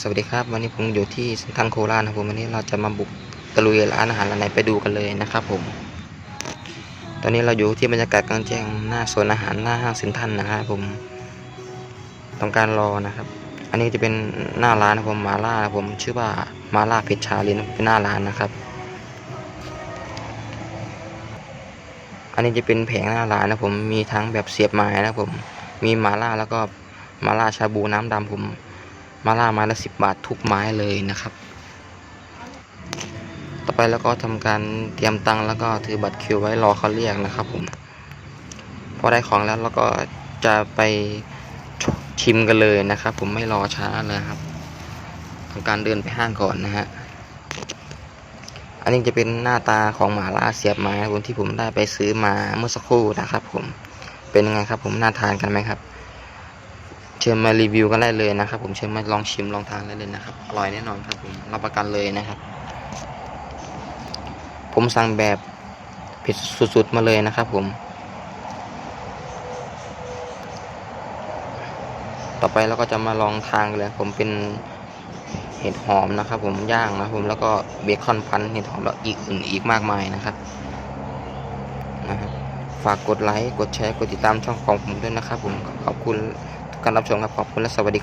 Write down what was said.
สวัสดีครับวันนี้ผมอยู่ที่เซ็นทรัลโคราชนะครับผมวันนี้เราจะมาบุกตะลุยร้านอาหารร้านไหนไปดูกันเลยนะครับผม ตอนนี้เราอยู่ที่บรรยากาศกลางแจ้งหน้าโซนอาหารหน้าห้างเซ็นทรัลนะครับผมต้องการรอนะครับ อันนี้จะเป็นหน้าร้านนะผมมาล่านะผมชื่อว่ามาล่าเพชรชาลินเป็นหน้าร้านนะครับ อันนี้จะเป็นแผงหน้าร้านนะผมมีทั้งแบบเสียบไม้นะผมมีมาล่าแล้วก็มาล่าชาบูน้ำดำผม มาล่าไม้ละสิบบาททุกไม้เลยนะครับ ต่อไปแล้วก็ทำการเตรียมตังค์แล้วก็ถือบัตรคิวไว้รอเขาเรียกนะครับผมพอได้ของแล้วเราก็จะไปชิมกันเลยนะครับ ผมไม่รอช้าเลยครับทำการเดินไปห้างก่อนนะฮะอันนี้จะเป็นหน้าตาของหมาล่าเสียบไม้ผมที่ผมได้ไปซื้อมาเมื่อสักครู่นะครับ ผมเป็นยังไงครับ ผมน่าทานกันไหมครับ เชิญมารีวิวกันได้เลยนะครับ ผมเชิญมาลองชิมลองทานได้เลยนะครับอร่อยแน่นอนครับผมรับประกันเลยนะครับ ผมสั่งแบบผ็ดสุดๆมาเลยนะครับ ผม ต่อไปเราก็จะมาลองทานเลย ผมเป็นเห็ดหอมนะครับ ผมย่างนะครับผมแล้วก็เบคอนพันเห็ดหอมแล้วอีกอื่นอีกมากมายนะครับนะครับฝากกดไลค์ กดแชร์ กดติดตามช่องของผมด้วยนะครับผม ขอบคุณ การรับชมครับขอบคุณและสวัสดีครับ